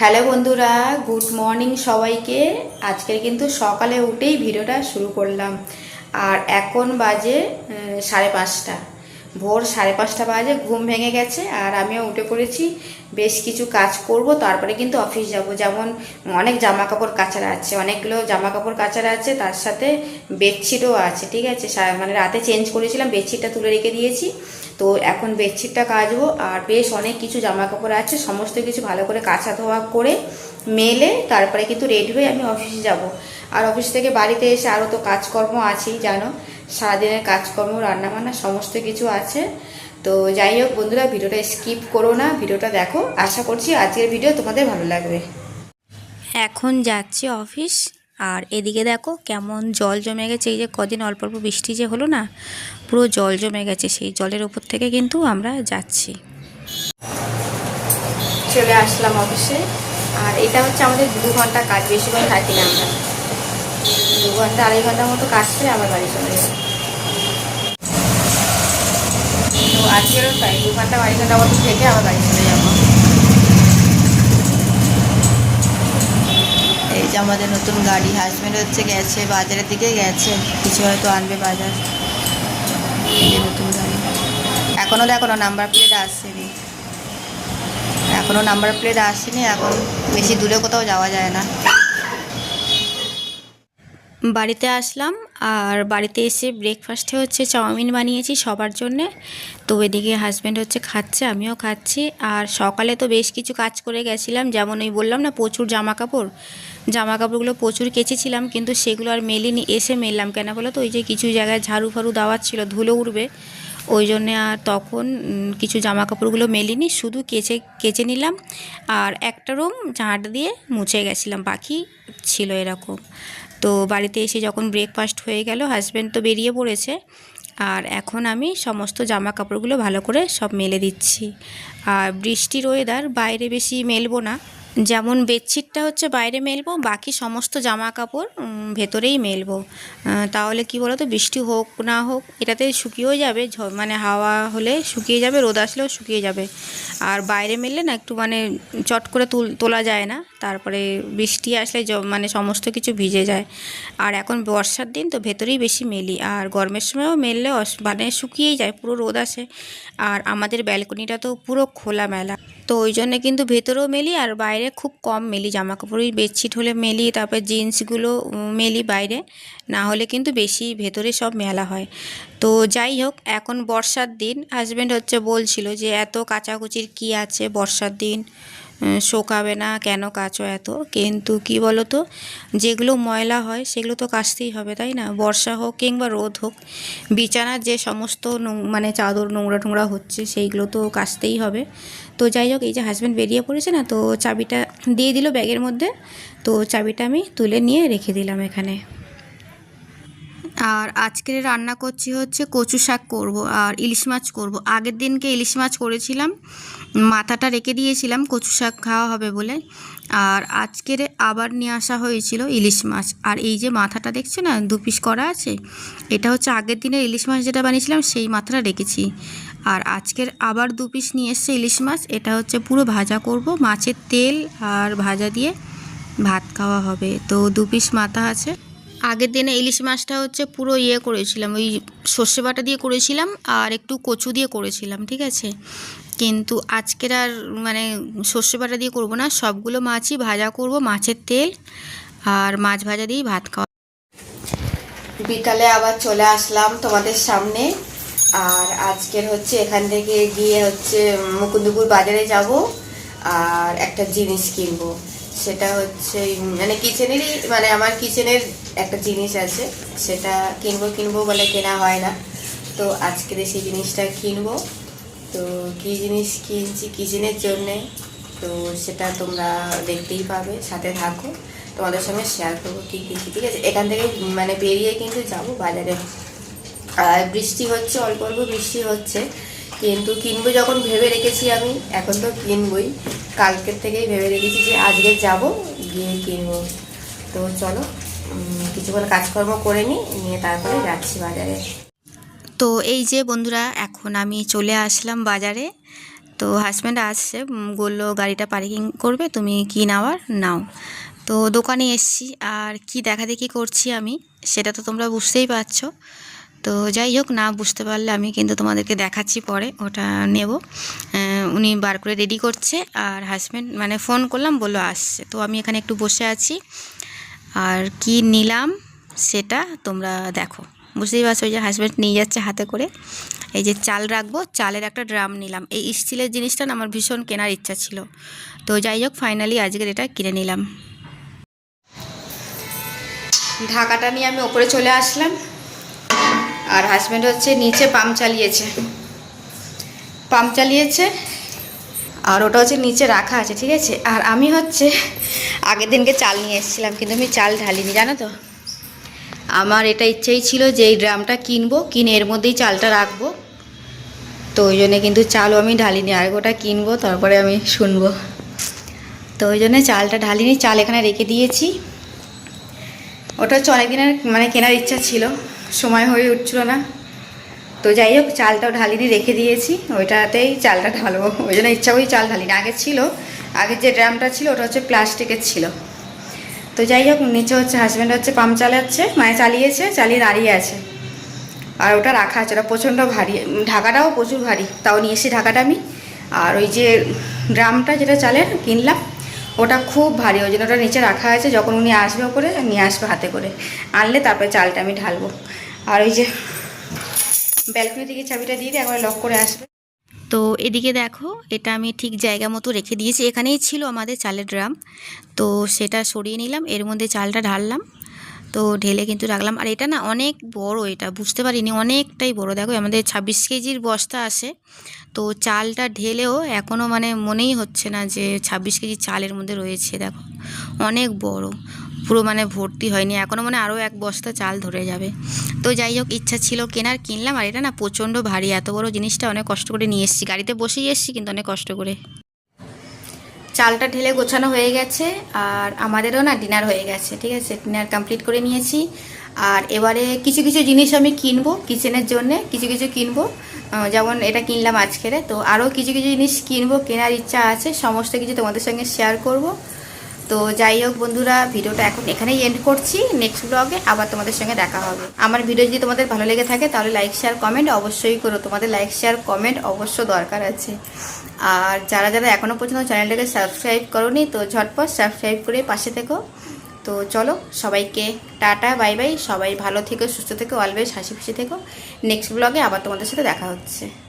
Hello বন্ধুরা, good morning সবাইকে। আজকের কিন্তু সকালে উঠেই ভিডিওটা শুরু করলাম। আর এখন বাজে সাড়ে পাঁচটা। ভোর সাড়ে পাঁচটা বাজে, ঘুম ভেঙে গেছে, আর আমিও উঠে পড়েছি। বেশ কিছু কাজ করব, তারপরে কিন্তু অফিস যাব। যেমন অনেক জামা কাপড় কাচারা আছে, অনেকগুলো জামা কাপড় কাচারা আছে, তার সাথে বেডশিটও আছে, ঠিক আছে? মানে রাতে চেঞ্জ করেছিলাম, বেডশিটটা তুলে রেখে দিয়েছি। তো এখন বেডশিটটা কাচবো আর বেশ অনেক কিছু জামা কাপড় আছে, সমস্ত কিছু ভালো করে কাচা ধোয়া করে মেলে তারপরে কিন্তু রেডি হয়ে আমি অফিসে যাব। আর অফিস থেকে বাড়িতে এসে আরও তো কাজকর্ম আছেই, জানো? সারাদিনের কাজকর্ম, রান্নাবান্না সমস্ত কিছু আছে। তো যাই হোক বন্ধুরা, ভিডিওটা স্কিপ করো না, ভিডিওটা দেখো। আশা করছি আজকের ভিডিও তোমাদের ভালো লাগবে। এখন যাচ্ছি অফিস আর এদিকে দেখো কেমন জল জমে গেছে, এই যে কদিন অল্প অল্প বৃষ্টি যে হলো না, পুরো জল জমে গেছে, সেই জলের ওপর থেকে কিন্তু আমরা যাচ্ছি। চলে আসলাম অফিসে, আর এটা হচ্ছে আমাদের দু ঘণ্টা কাজ বেশিক্ষণ থাকি না আমরা। দু ঘণ্টা, আড়াই ঘণ্টার মতো কাজ করে আবার বাড়ি চলে তো আজকেরও তাই, দু ঘণ্টা, আড়াই ঘণ্টা মতো থেকে আবার বাড়ি চলে যাব এই যে আমাদের নতুন গাড়ি হাজব্যান্ড হচ্ছে গেছে, বাজারের দিকে গেছে। কিছু হয়তো আনবে বাজার। নতুন গাড়ি। এখনও দেখো না নাম্বার প্লেট আসেনি। এখনও নাম্বার প্লেট আসেনি, এখন বেশি দূরে কোথাও যাওয়া যায় না। বাড়িতে আসলাম, আর বাড়িতে এসে ব্রেকফাস্টে হচ্ছে চাউমিন বানিয়েছি সবার জন্যে। তো এদিকে হাজব্যান্ড হচ্ছে খাচ্ছে, আমিও খাচ্ছি। আর সকালে তো বেশ কিছু কাজ করে গেছিলাম, যেমন ওই বললাম না, প্রচুর জামা কাপড় জামা কাপড়গুলো প্রচুর কেচেছিলাম, কিন্তু সেগুলো আর মেলিনি, এসে মেললাম কেন বলো তো? ওই যে কিছু জায়গায় ঝাড়ু ফাড়ু দেওয়ার ছিল, ধুলো উঠবে ওই জন্যে আর তখন কিছু জামা কাপড়গুলো মেলিনি, শুধু কেচে কেচে নিলাম। আর একটা রুম ঝাঁট দিয়ে মুছে গেছিলাম, বাকি ছিল এরকম। তো বাড়িতে এসে যখন ব্রেকফাস্ট হয়ে গেল হাজব্যান্ড তো বেরিয়ে পড়েছে। আর এখন আমি সমস্ত জামা কাপড়গুলো ভালো করে সব মেলে দিচ্ছি। আর বৃষ্টির ওয়েদার বাইরে বেশি মেলবো না। যেমন বেডশিটটা হচ্ছে বাইরে মেলবো, বাকি সমস্ত জামা কাপড় ভেতরেই মেলবো। তাহলে কি বলো তো বৃষ্টি হোক না হোক, এটাতে শুকিয়েও যাবে মানে হাওয়া হলে শুকিয়ে যাবে, রোদ আসলেও শুকিয়ে যাবে। আর বাইরে মেললে না, একটু মানে চট করে তুল, তোলা যায় না, তারপরে বৃষ্টি আসলে মানে সমস্ত কিছু ভিজে যায়। আর এখন বর্ষার দিন তো ভেতরেই বেশি মেলি, আর গরমের সময়ও মেললে মানে শুকিয়েই যায়, পুরো রোদ আসে। আর আমাদের ব্যালকনিটা তো পুরো খোলা মেলা তো ওই জন্য কিন্তু ভেতরেও মেলি, আর বাইরে খুব কম মেলি জামা কাপড়ই বেডশিট হলে মেলি, তারপর জিন্সগুলো মেলি বাইরে। না হলে কিন্তু বেশি, ভেতরে সব মেলা হয়। তো যাই হোক, এখন বর্ষার দিন। হাজব্যান্ড হচ্ছে বলছিল যে, এত কাচাকুচির কি আছে বর্ষার দিন? শোকাবে না, কেন কাচো এত? কিন্তু কি বলো তো যেগুলো ময়লা হয়, সেগুলো তো কাচতেই হবে, তাই না? বর্ষা হোক কিংবা রোদ হোক, বিছানার যে সমস্ত মানে চাদর নোংরা টোংরা হচ্ছে, সেইগুলো তো কাচতেই হবে। তো যাই হোক, এই যে হাজব্যান্ড বেরিয়ে পড়েছে না, তো চাবিটা দিয়ে দিল ব্যাগের মধ্যে, তো চাবিটা আমি তুলে নিয়ে রেখে দিলাম এখানে। আর আজকের রান্না করছি হচ্ছে কচু শাক করব আর ইলিশ মাছ করব। আগের দিনকে ইলিশ মাছ করেছিলাম, মাথাটা রেখে দিয়েছিলাম, কচু শাক খাওয়া হবে বলে। আর আজকের আবার নিয়ে আসা হয়েছিল ইলিশ মাছ। আর এই যে মাথাটা দেখছ না, দু পিস করা আছে, এটা হচ্ছে আগের দিনের ইলিশ মাছ যেটা বানিয়েছিলাম, সেই মাথাটা রেখেছি। আর আজকের আবার দু পিস নিয়ে এসছে ইলিশ মাছ, এটা হচ্ছে পুরো ভাজা করব, মাছের তেল আর ভাজা দিয়ে ভাত খাওয়া হবে। তো দু পিস মাথা আছে। আগের দিনে ইলিশ মাছটা হচ্ছে পুরো ইয়ে করেছিলাম, ওই সর্ষে বাটা দিয়ে করেছিলাম আর একটু কচু দিয়ে করেছিলাম, ঠিক আছে? কিন্তু আজকের আর মানে সর্ষে বাটা দিয়ে করব না, সবগুলো মাছই ভাজা করব মাছের তেল আর মাছ ভাজা দিয়েই ভাত খাওয়া। বিকালে আবার চলে আসলাম তোমাদের সামনে আর আজকের হচ্ছে এখান থেকে গিয়ে হচ্ছে মুকুন্দপুর বাজারে যাব আর একটা জিনিস কিনবো, সেটা হচ্ছে মানে কিচেনেরই মানে আমার কিচেনের একটা জিনিস আছে, সেটা কিনবো কিনবো বলে কেনা হয় না। তো আজকের সেই জিনিসটা কিনবো, তো কী জিনিস কিনছি কিচেনের জন্যে, তো সেটা তোমরা দেখতেই পাবে, সাথে থাকো। তোমাদের সঙ্গে শেয়ার করব কী কিনছি, ঠিক আছে? এখান থেকে মানে বেরিয়ে কিন্তু যাব বাজারে। আর বৃষ্টি হচ্ছে, অল্প অল্প বৃষ্টি হচ্ছে, কিন্তু কিনবো যখন ভেবে রেখেছি আমি, এখন তো কিনবই। কালকের থেকেই ভেবে রেখেছি যে আজকে যাব, গিয়ে কিনবো। তো চলো কিছুক্ষণ কাজকর্ম করে নিই, নিয়ে তারপরে যাচ্ছি বাজারে। তো এই যে বন্ধুরা, এখন আমি চলে আসলাম বাজারে। তো হাজব্যান্ড আসছে বলল, গাড়িটা পার্কিং করবে, তুমি কি নেওয়ার? নাও। তো দোকানে এসছি, আর কি দেখা দেখি করছি আমি, সেটা তো তোমরা বুঝতেই পারছ। তো যাই হোক, না বুঝতে পারলে আমি কিন্তু তোমাদেরকে দেখাচ্ছি পরে, ওটা নেব। উনি বার করে রেডি করছে, আর হাজব্যান্ড মানে ফোন করলাম, বলল, আসছে। তো আমি এখানে একটু বসে আছি। আর কি নিলাম সেটা তোমরা দেখো। বুঝতেই পারছ ওই যে হাজব্যান্ড নিয়ে যাচ্ছে হাতে করে। এই যে চাল রাখব, চালের একটা ড্রাম নিলাম। এই স্টিলের জিনিসটা না আমার ভীষণ কেনার ইচ্ছা ছিল। তো যাই হোক ফাইনালি আজকের এটা কিনে নিলাম। ঢাকাটা নিয়ে আমি ওপরে চলে আসলাম। আর হাজব্যান্ড হচ্ছে নিচে পাম্প চালিয়েছে। পাম্প চালিয়েছে আর ওটা হচ্ছে নিচে রাখা আছে, ঠিক আছে? আর আমি হচ্ছে আগের দিনকে চাল নিয়ে এসেছিলাম, কিন্তু আমি চাল ঢালিনি, জানো তো? আমার এটা ইচ্ছেই ছিল যে এই ড্রামটা কিনবো, কিনে এর মধ্যেই চালটা রাখব। তো ওই জন্যে কিন্তু চালও আমি ঢালিনি, আর ওটা কিনবো, তারপরে আমি শুনব। তো ওই জন্যে চালটা ঢালিনি, চাল এখানে রেখে দিয়েছি। ওটা হচ্ছে অনেক দিনের মানে কেনার ইচ্ছা ছিল, সময় হয়ে উঠছিল না। তো যাই হোক, চালটাও ঢালিনি, রেখে দিয়েছি। ওইটাতেই চালটা ঢালবো। ওই জন্য ইচ্ছা করি চাল ঢালিনি। আগে ছিল আগের যে ড্রামটা ছিল, ওটা হচ্ছে প্লাস্টিকের ছিল। তো যাই হোক, নিচে হচ্ছে হাজব্যান্ড হচ্ছে পাম্প চালাচ্ছে মানে চালিয়েছে, চালিয়ে দাঁড়িয়ে আছে। আর ওটা রাখা আছে, ওটা প্রচণ্ড ভারী। ঢাকাটাও প্রচুর ভারী। তাও নিয়ে এসেছি ঢাকাটা আমি। আর ওই যে ড্রামটা যেটা চালের, কিনলাম, ওটা খুব ভারী। ওই জন্য ওটা নিচে রাখা আছে। যখন উনি আসবে করে নিয়ে আসবে হাতে করে। আনলে তারপরে চালটা আমি ঢালবো। আর ওই যে ব্যালকনি থেকে চাবিটা দিয়ে দিয়ে একবার লক করে আসবে। তো এদিকে দেখো, এটা আমি ঠিক জায়গা মতো রেখে দিয়েছি। এখানেই ছিল আমাদের চালের ড্রাম। তো সেটা সরিয়ে নিলাম। এর মধ্যে চালটা ঢাললাম। তো ঢেলে কিন্তু রাখলাম। আর এটা না অনেক বড় এটা, বুঝতে পারিনি অনেকটাই বড়। দেখো আমাদের ছাব্বিশ কেজির বস্তা আসে তো চালটা ঢেলেও এখনও মানে মনেই হচ্ছে না যে ছাব্বিশ কেজি চালের মধ্যে রয়েছে। দেখো, অনেক বড়। পুরো মানে ভর্তি হয়নি। এখনও মানে আরও এক বস্তা চাল ধরে যাবে। তো যাই হোক, ইচ্ছা ছিল কেনার, কিনলাম। আর এটা না প্রচণ্ড ভারী। এত বড় জিনিসটা অনেক কষ্ট করে নিয়ে এসেছি। গাড়িতে বসেই এসেছি কিন্তু অনেক কষ্ট করে। চালটা ঢেলে গোছানো হয়ে গেছে, আর আমাদেরও না ডিনার হয়ে গেছে, ঠিক আছে? ডিনার কমপ্লিট করে নিয়েছি। আর এবারে কিছু কিছু জিনিস আমি কিনবো কিচেনের জন্য, কিছু কিছু কিনবো। যেমন এটা কিনলাম আজকের তো আরও কিছু কিছু জিনিস কিনবো, কেনার ইচ্ছা আছে, সমস্ত কিছু তোমাদের সঙ্গে শেয়ার করব। তো যাই হোক বন্ধুরা, ভিডিওটা এখন এখানেই এন্ড করছি। নেক্সট ব্লগে আবার তোমাদের সঙ্গে দেখা হবে। আমার ভিডিও যদি তোমাদের ভালো লেগে থাকে, তাহলে লাইক শেয়ার কমেন্ট অবশ্যই করো। তোমাদের লাইক শেয়ার কমেন্ট অবশ্য দরকার আছে। আর যারা যারা এখনও পর্যন্ত চ্যানেলটাকে সাবস্ক্রাইব করনি, তো ঝটপট সাবস্ক্রাইব করে পাশে থেকো। তো চলো, সবাইকে টাটা, বাই বাই। সবাই ভালো থেকো, সুস্থ থেকো অলওয়েজ হাসি খুশি থেকো। নেক্সট ব্লগে আবার তোমাদের সাথে দেখা হচ্ছে।